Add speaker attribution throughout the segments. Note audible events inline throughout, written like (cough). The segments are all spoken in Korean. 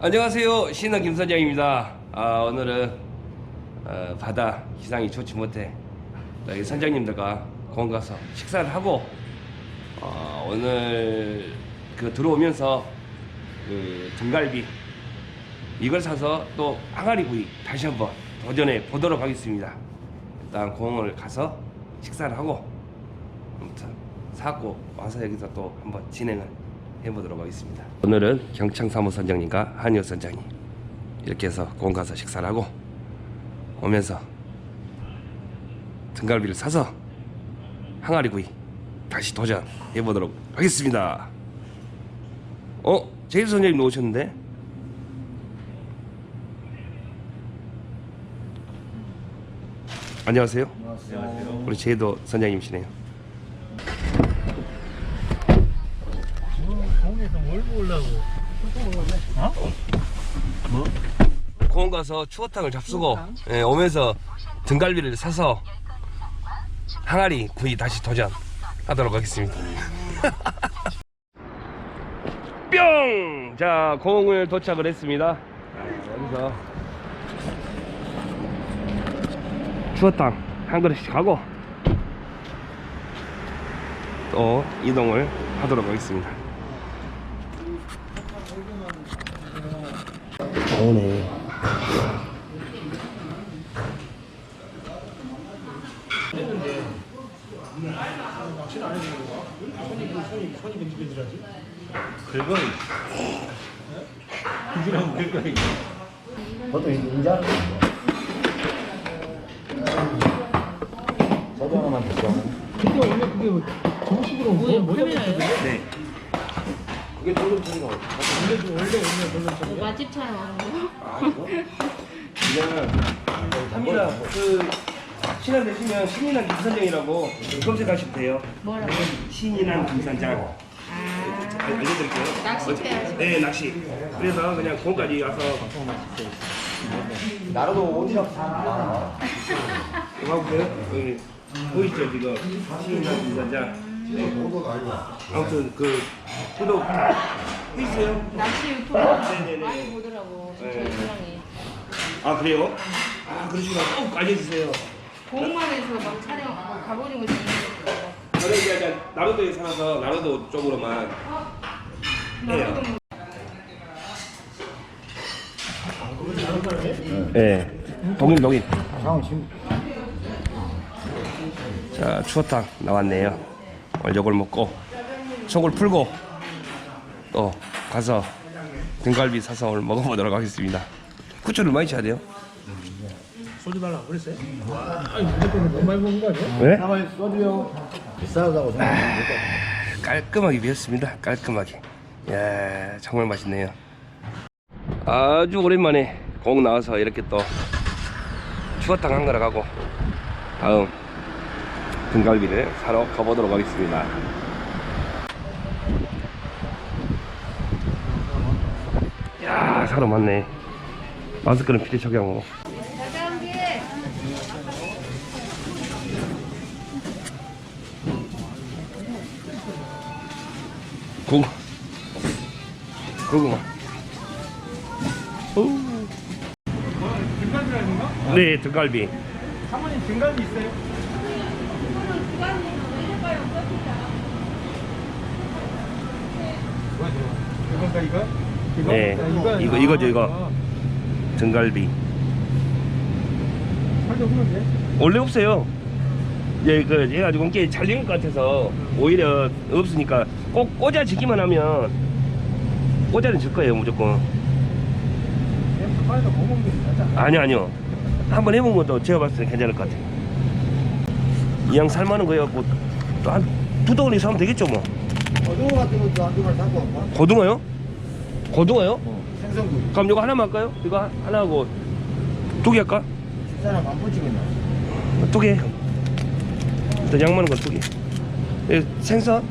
Speaker 1: 안녕하세요. 신은 김선장입니다. 아, 오늘은 어, 바다 기상이 좋지 못해. 저희 선장님들과 공원 가서 식사를 하고 어, 오늘 그 들어오면서 그 등갈비 이걸 사서 또 항아리 구이 다시 한번 도전해 보도록 하겠습니다. 일단 공원을 가서 식사를 하고 아무튼 사고 와서 여기서 또 한번 진행을 해보도록 하겠습니다. 오늘은 경창 사무선장님과 한효 선장님 이렇게 해서 공원 가서 식사를 하고 오면서 등갈비를 사서 항아리 구이 다시 도전해 보도록 하겠습니다. 어, 제이스 선장님 오셨는데? 안녕하세요.
Speaker 2: 안녕하세요.
Speaker 1: 우리 제도 선장님이시네요.
Speaker 2: 공에서 뭘 보려고? 어?
Speaker 1: 공원 가서 추어탕을 잡수고 예, 오면서 등갈비를 사서 항아리 구이 다시 도전하도록 하겠습니다. (laughs) 뿅! 자, 공을 도착을 했습니다. 자, 여기서 추어탕 한 그릇씩 하고 또 이동을 하도록 하겠습니다. 오네.
Speaker 2: 긁어이. 이랑 긁어이.
Speaker 3: 인자하는 거죠. 저도 하나만 더
Speaker 2: 근데 원래 그게 뭐 정식으로 뭐 뭐냐
Speaker 1: 네. 그게 돌림 소리가 어디?
Speaker 2: 원래 원래 원래 별로 저기
Speaker 4: 맛집처럼 하는 거?
Speaker 1: 아, 이거? 이거는 합니다. 그 신안 되시면 신인한 김선장이라고 검색하시면 돼요.
Speaker 4: 뭐라고?
Speaker 1: 신인한 김선장.
Speaker 4: 아,
Speaker 1: 알려드릴게요.
Speaker 4: 낚싯대 하시고.
Speaker 1: 네, 낚시. 그래서 그냥 공까지 와서
Speaker 3: 사.
Speaker 1: 이거 하고 보세요. 여기 보이시죠 지금 신인한 김선장. 네. 아무튼 그 구독 해주세요.
Speaker 4: 낚시 유튜브
Speaker 1: 네네네.
Speaker 4: 많이 보더라고.
Speaker 1: 네.
Speaker 4: 저희 신랑이.
Speaker 1: 아 그래요? 아 그러시구나. 꼭 알려주세요.
Speaker 4: 공원에서 막 촬영, 찍는 거.
Speaker 1: 저는 이제 약간 나루도에 살아서 나루도 쪽으로만 해요. 네. 동인 동인. 자 추어탕 나왔네요. 요걸 먹고 속을 풀고 또 가서 등갈비 사서 오늘 먹어보도록 하겠습니다. 후추를 많이 쳐야 돼요.
Speaker 2: 소주 달라 그랬어요? 너무 많이 먹는 거 아니야?
Speaker 1: 왜?
Speaker 3: 가만히 써도요. 비싸다고 생각하니까.
Speaker 1: 깔끔하게 비었습니다. 깔끔하게. 야 정말 맛있네요. 아주 오랜만에 공 나와서 이렇게 또 추어탕 한 그릇 하고 다음 등갈비를 사러 가보도록 하겠습니다. 야 사람 많네. 마스크는 필히 착용하고. 고 고구마. 오.
Speaker 2: 등갈비 아닌가?
Speaker 1: 네 등갈비.
Speaker 2: 사모님 등갈비 있어요? 이거? 이거?
Speaker 1: 네.
Speaker 2: 아, 이거
Speaker 1: 이거, 이거죠, 이거.
Speaker 2: 아,
Speaker 1: 등갈비. 원래 없어요. 예, 그 해가지고 이게 잘된 것 같아서 오히려 없으니까 꼭 꽂아 지기만 하면 꽂아는 질 거예요 무조건. 아니요 아니요. 한번 해본 것도 제가 봤을 때 괜찮을 것 같아요. 이양 살만한 거 해 갖고 또한두 덩어리 사면 되겠죠 뭐.
Speaker 3: 어두워 같은 것도 한두 발 사고 왔고.
Speaker 1: 고등어요? 고등어요?
Speaker 3: 생선구.
Speaker 1: 그럼 이거 하나만 할까요? 이거 하나 하고 두 개 할까?
Speaker 3: 식사랑 반푼 찍겠나?
Speaker 1: 두 개. 일단 양 많은 건두 개. 예, 생선?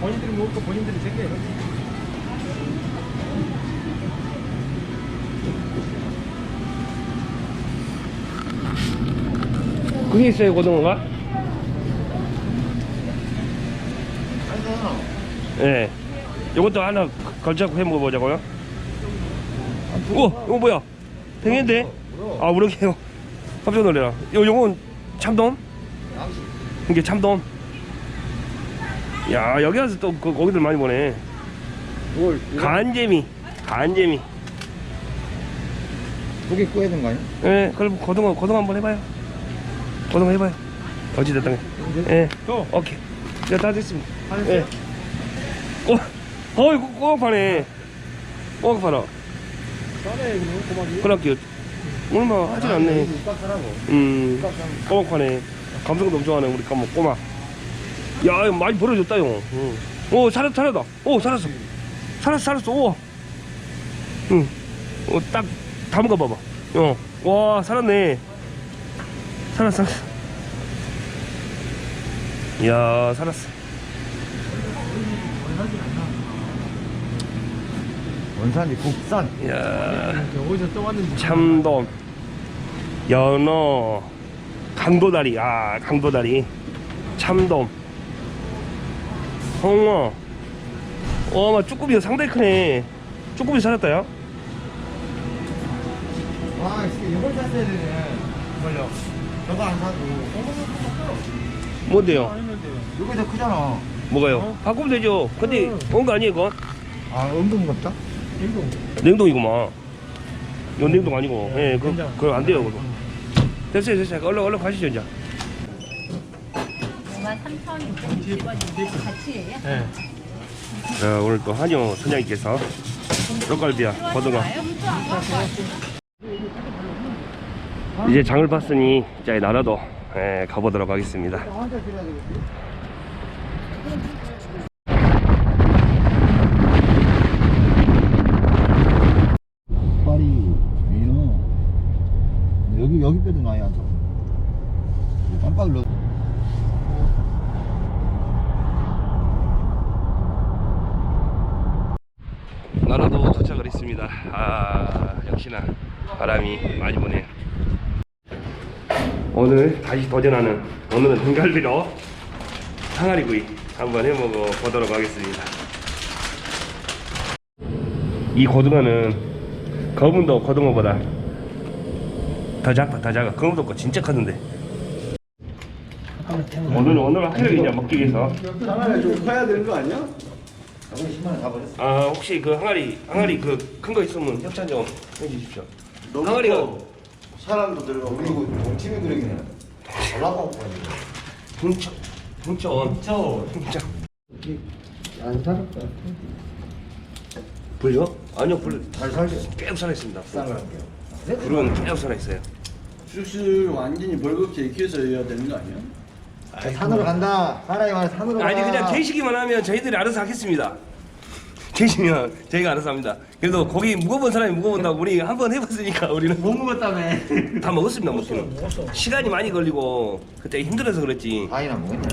Speaker 2: 본인들이 먹고 본인들이 챙겨요
Speaker 1: 그게 있어요 고등어가? 예. 요것도 하나 걸쳐갖고 해 먹어보자고요. 오, 이거 뭐야? 팽인데? 아, 우럭이에요. 깜짝 놀래라. 요, 요건 참돔? 이게 참돔. 야, 여기 와서 또 그, 거기들 많이 보네.
Speaker 3: 이걸
Speaker 1: 간재미. 간재미.
Speaker 3: 두개 꺼야 되는 거 아니야?
Speaker 1: 예, 그럼 고등어, 고등어 한번 해봐요. 고등어 해봐요. 어찌됐든. 예.
Speaker 2: 또
Speaker 1: 오케이. 이거 다 됐습니다. 예. 어, 어이. 꼬막 파라.
Speaker 2: 싸네 고맙이
Speaker 1: 그럴게요. 얼마 하진 않네. 음, 꼬막 파네. 감성도 엄청 하네, 우리 까먹 꼬막. 야, 많이 벌어졌다, 형. 응. 오, 살았다, 살았다. 오, 살았어. 살았어, 살았어. 오. 응. 어, 딱 담가 봐봐. 어. 와, 살았네. 살았어. 이야, 살았어.
Speaker 3: 원산이 국산
Speaker 1: 이야.
Speaker 2: 어디서 떠왔는지
Speaker 1: 참돔, 연어, 강도다리, 아 강도다리, 참돔, 홍어, 어, 막 쭈꾸미가 상당히 크네. 쭈꾸미 살았다요?
Speaker 3: 와 이걸 샀어야 되네 뭘요? 저거 안 사도
Speaker 1: 뭔데요?
Speaker 3: 이거 더 크잖아
Speaker 1: 뭐가요? 바꾸면 되죠. 근데 온거 아니에요, 이거?
Speaker 3: 아 은근 같다?
Speaker 2: 행동
Speaker 1: 냉동이구만. 이건 냉동 아니고, 예, 그. 그거 안 돼요, 그거. 됐어요, 됐어요. 얼른, 얼른 가시죠, 이제.
Speaker 4: 53,610원인데 같이 해요?
Speaker 2: 네
Speaker 1: 자, 오늘 또 한영 선장님께서 떡갈비야, 고등어. 이제 장을 봤으니 이제 나라도 예, 가보도록 하겠습니다.
Speaker 3: 파리 민어 여기 여기 빼도 나이 안 차. 깜빡 넣.
Speaker 1: 나라도 도착을 했습니다. 아 역시나 바람이 많이 부네요. 오늘 다시 도전하는 오늘은 등갈비로 항아리구이 한번 해먹어 보도록 하겠습니다. 이 고등어는 검은도 고등어보다 더 작다 더 작아 검은도 거 진짜 컸는데 오늘 오늘 하루 이제 먹기 위해서
Speaker 3: 하나를 좀 커야 되는 거 아니야? 저거 10만 원다 버렸어.
Speaker 1: 아 혹시 그 항아리 항아리 그 큰 거 있으면 협찬 좀 해주십시오. 항아리가
Speaker 3: 커. 사람도 들어가 그리고 동치미 그러기는 올라가고
Speaker 1: 분천 분천 분천
Speaker 3: 안 살았다.
Speaker 1: 불려? 아니요 불
Speaker 3: 잘 살게.
Speaker 1: 계속 살아있습니다.
Speaker 3: 싼 거랄게요.
Speaker 1: 불은 계속 살아있어요.
Speaker 5: 수술 완전히 벌겋게 익혀서 해야 되는 거 아니야?
Speaker 3: 산으로 간다. 사람이 말 산으로 가.
Speaker 1: 아니 그냥 계시기만 하면 저희들이 알아서 하겠습니다. 계시면 저희가 알아서 합니다. 그래도 고기 무거운 사람이 무거운다고 우리 한 번 해봤으니까 우리는
Speaker 5: 못 먹었다며.
Speaker 1: 다 먹었습니다. 먹기는.
Speaker 2: 먹었어
Speaker 1: 시간이 많이 걸리고 그때 힘들어서 그랬지.
Speaker 3: 아이나 뭐겠냐?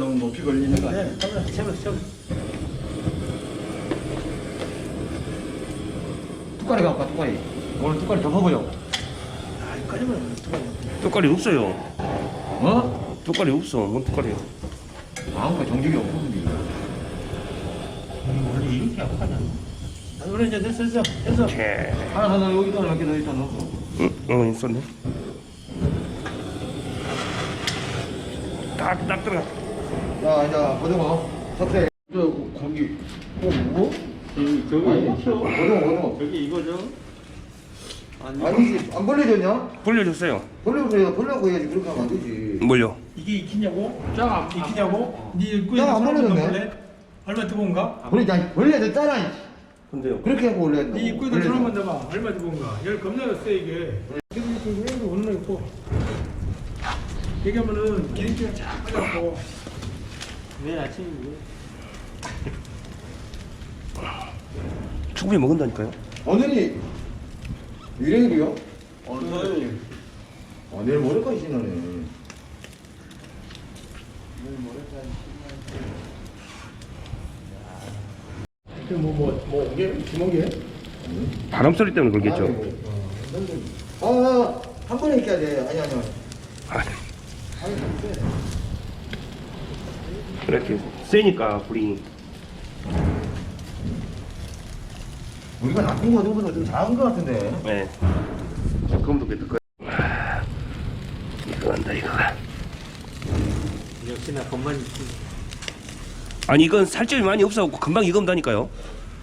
Speaker 5: 너무 높이 걸리는 거 아니야?
Speaker 2: 네 카메라 채워 채워
Speaker 3: 뚜까리 갖고 와, 뚜까리. 오늘 뚜까리 덮어보려고.
Speaker 2: 아 이까지만 들어가
Speaker 1: 뚜까리 없어요.
Speaker 3: 어?
Speaker 1: 뚜까리 없어. 뭔 뚜까리요?
Speaker 3: 아무거 정직이 없는데.
Speaker 2: 원래 이렇게 아파냐 아 그래 이제 됐어 됐어 됐어
Speaker 1: 개.
Speaker 3: 하나 하나 여기다 있다 넣어.
Speaker 1: 응, 어 있었네. 딱, 딱 들어가.
Speaker 3: 자, 이제 고등어. 석쇠.
Speaker 5: 저 고기. 어 뭐? 저기 저기
Speaker 3: 고등어, 고등어.
Speaker 5: 저기 이거죠? 아니.
Speaker 3: 아니지, 안 벌려졌냐?
Speaker 1: 불려줬어요.
Speaker 3: 벌려고 벌려고 해야지. 그렇게 하면 안 되지.
Speaker 1: 뭘요?
Speaker 2: 이게 익히냐고? 쫙 익히냐고? 네 입구에 사람
Speaker 3: 벌어졌네.
Speaker 2: 넣어볼래? 얼마 뜨거운가?
Speaker 3: 벌려, 아니, 벌려졌잖아.
Speaker 1: 근데요.
Speaker 3: 그렇게 하고 올렸나?
Speaker 2: 네 입구에다 손 한번 대봐 얼마 뜨거운가? 열 겁나 세 이게 이게 오는 거 있고 얘기하면은 기름기가 쫙 빠져갖고
Speaker 5: 내일 아침인데.
Speaker 1: 충분히 먹는다니까요.
Speaker 3: 오늘이 유래일이요?
Speaker 5: 오늘.
Speaker 3: 어, 내일 모레까지 신나네.
Speaker 2: 뭐 뭐 뭐 오게 주먹에
Speaker 1: 바람 소리 때문에 그러겠죠.
Speaker 3: 아, 아, 한 번에 이렇게 해야 돼. 아니, 아니, 아니.
Speaker 1: 아, 이렇게 세니까 불이.
Speaker 3: 우리가 나쁜 거 누구보다 좀 잘한 거 같은데.
Speaker 1: 네. 그럼 좋겠다. 그- 아, 이거 한다 이거가.
Speaker 2: 역시나 건만
Speaker 1: 아니 이건 살점이 많이 없어갖고 금방 익은다니까요.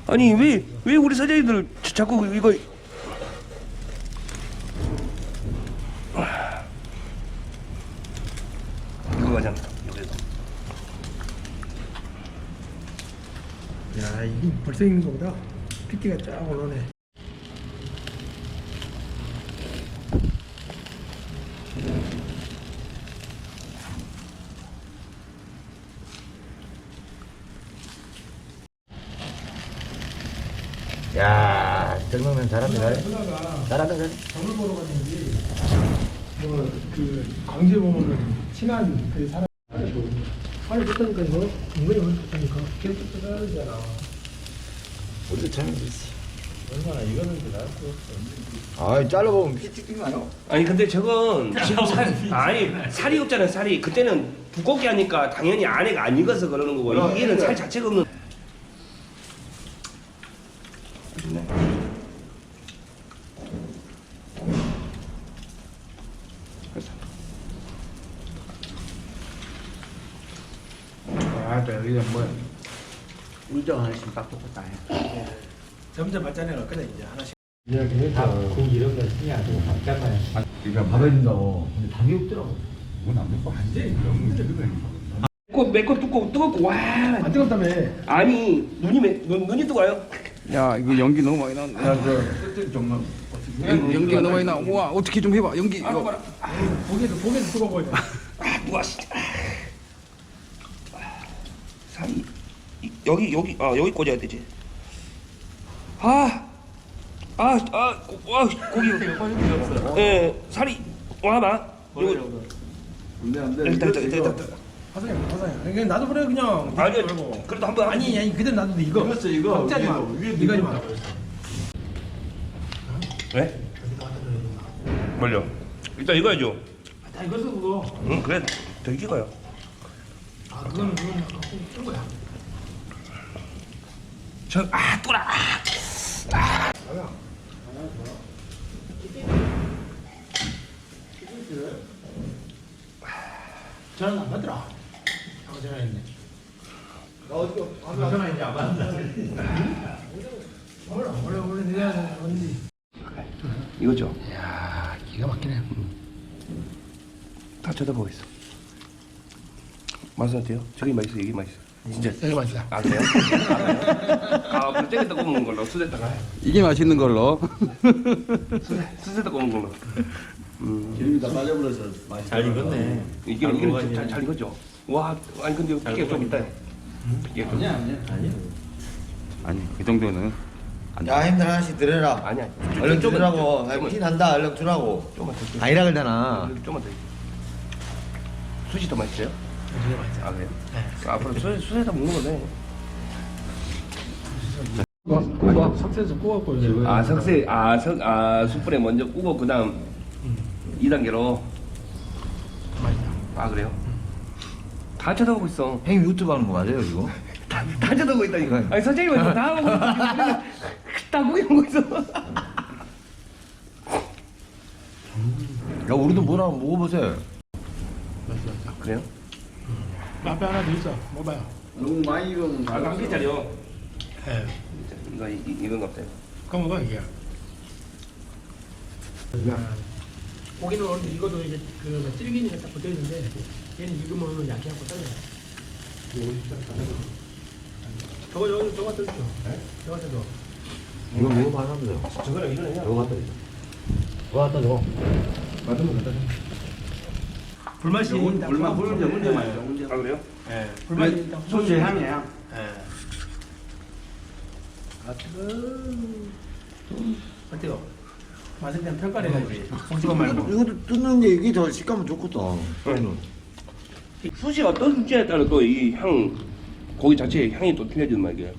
Speaker 1: 아니 왜 왜 우리 사장님들 자- 자꾸 이거 이거
Speaker 2: 벌써 익는 거보다 피티가 쫙 올라오네.
Speaker 3: 야, 정명면 잘한다, 잘해. 잘한다, 잘해.
Speaker 2: 정을 보러 갔는지 뭐 그 광주에 보면은 친한 그 사람. 팔을 줬다니까 이거? 은근히 줬다니까? 계속 뜯어야되잖아
Speaker 3: 어디 참 있지.
Speaker 2: 얼마나 이거는 그 나을 거 없어
Speaker 3: 아, 잘라보면 피 아니야?
Speaker 1: 아니 근데 저건 (laughs) 지금 살 아니 살이 없잖아요 살이 그때는 두껍게 하니까 당연히 안에가 안 익어서 그러는 거고 이게는 살 자체가 없는.
Speaker 2: 아또 여기가 뭐
Speaker 5: 울정 하나씩 빡빡 다 해.
Speaker 2: 점점 발전해 갔거든 이제 하나씩
Speaker 3: 그러니까 받아준다고. 근데 답이 없더라고.
Speaker 1: 맵고 맵고 두껍고 뜨겁고 와
Speaker 2: 안 뜨겁다며
Speaker 1: 아니 눈이 매, 눈, 눈이 뜨거워요.
Speaker 6: 야 이거 연기 너무 많이 나온다. 야, 연기가 너무 많이 나. 우와 어떻게 좀 해봐. 연기 이거.
Speaker 2: 보기에도 보기에도 뜨거워 보여
Speaker 1: 아 누가 진짜 살이 이- 여기 여기 아 여기 꽂아야 되지. 아 아아 와 고기 예 살이 와봐 이거
Speaker 5: 근데 안 돼.
Speaker 1: 일단 일단 일단 일단
Speaker 2: 화사형 화사형 그냥 나도 그래 그냥
Speaker 1: 아니
Speaker 2: 말고.
Speaker 1: 그래도 한번
Speaker 2: 아니 아니 그대로 놔둬도 이거
Speaker 5: 익었어, 이거.
Speaker 2: 걱정하지 마 이거 하지 마
Speaker 1: 왜? 뭘요? 일단 이거야죠.
Speaker 2: 다 익었어 그거
Speaker 1: 응 그래 더 익어요.
Speaker 2: 아 그거는 그거는 아까 뜬 거야
Speaker 1: 저아 또라 아.
Speaker 2: 저는 안 받더라 하고 전화했네 전화했는데 안 받는다 몰라 원래 원래 내가 언니
Speaker 1: 이거죠.
Speaker 2: 야 기가 막히네
Speaker 1: 다 쳐다보고 있어. 맛은 어때요? 저기 맛있어, 여기 맛있어. 진짜.
Speaker 2: 여기 맛있다
Speaker 1: 아 그래요? 아, (laughs) 그래요? 아 그럼 땡겼다 꼽는 걸로 수제다가
Speaker 6: 이게 맛있는 걸로.
Speaker 1: 수제다 꼽는 걸로.
Speaker 5: 기름이 다 빠져버려서 맛이 잘 익었네.
Speaker 1: 이게 이게 잘, 잘 익었죠. 와 아니 근데 이게 좀 있다. 이게 좀
Speaker 5: 아니야 아니야 아니야.
Speaker 6: 아니 그 정도는
Speaker 3: 야, 힘들 하나씩 들어라.
Speaker 1: 아니야.
Speaker 3: 얼른
Speaker 1: 좀만
Speaker 3: 주라고. 피 난다. 얼른 주라고.
Speaker 1: 좀만 더.
Speaker 3: 아니라 그러잖아.
Speaker 1: 좀만 더. 수지 더 맛있어요?
Speaker 2: 되게 맛있다
Speaker 1: 아 그래요? 앞으로 수 수제다 먹는 거네.
Speaker 2: 석쇠에서 이제
Speaker 1: 아 석쇠 아석아 숯불에 먼저 구워 그다음 2단계로.
Speaker 2: 맛있다
Speaker 1: 아 그래요? 다 쳐다보고 있어.
Speaker 3: 형님 유튜브 하는 거 맞아요, 이거? (laughs)
Speaker 1: 다, 다 쳐다보고 있다니까. 아니 선생님은 다 하고 있어. (laughs) 다 구경하고 있어.
Speaker 3: 야, 우리도 뭐나 먹어보세요.
Speaker 2: 맛있다 맛있다
Speaker 1: 그래요?
Speaker 2: 앞에 하나 더 있어 먹어봐요
Speaker 5: 너무 많이 익으면
Speaker 1: 아, 한 개짜리요.
Speaker 2: 예
Speaker 1: 이거 이, 이- 이건 없대요.
Speaker 2: 그거 먹어 이게 고기는 오늘 이것도 이제 그 찔기니까 딱 붙어 있는데 얘는 익으면 약해 갖고 떨려. 저거 저거 저거 갖다 줘. 저거 줘.
Speaker 3: 이거 먹어봐요.
Speaker 1: 저거랑 이거는
Speaker 3: 저거 갖다 줘. 저거 갖다 줘.
Speaker 2: 맞으면 갖다 줘. 불맛이 딱
Speaker 5: 얼마
Speaker 2: 풀어-
Speaker 5: 물은데 문제
Speaker 2: 예.
Speaker 5: 많죠 문제.
Speaker 1: 아 그래요?
Speaker 2: 예. 불맛이 딱 풀어-
Speaker 5: 소주의 향이야.
Speaker 2: 예. 아 뜨거. 어때요? 맛에 대한 평가를 해야지. 송식어 말고.
Speaker 3: 이것도 뜯는 게 이게 더 식감은 좋겠다.
Speaker 1: 숯이 어떤 숯이냐에 따라 또 이 향 고기 자체의 향이 또 틀려지는 말이야.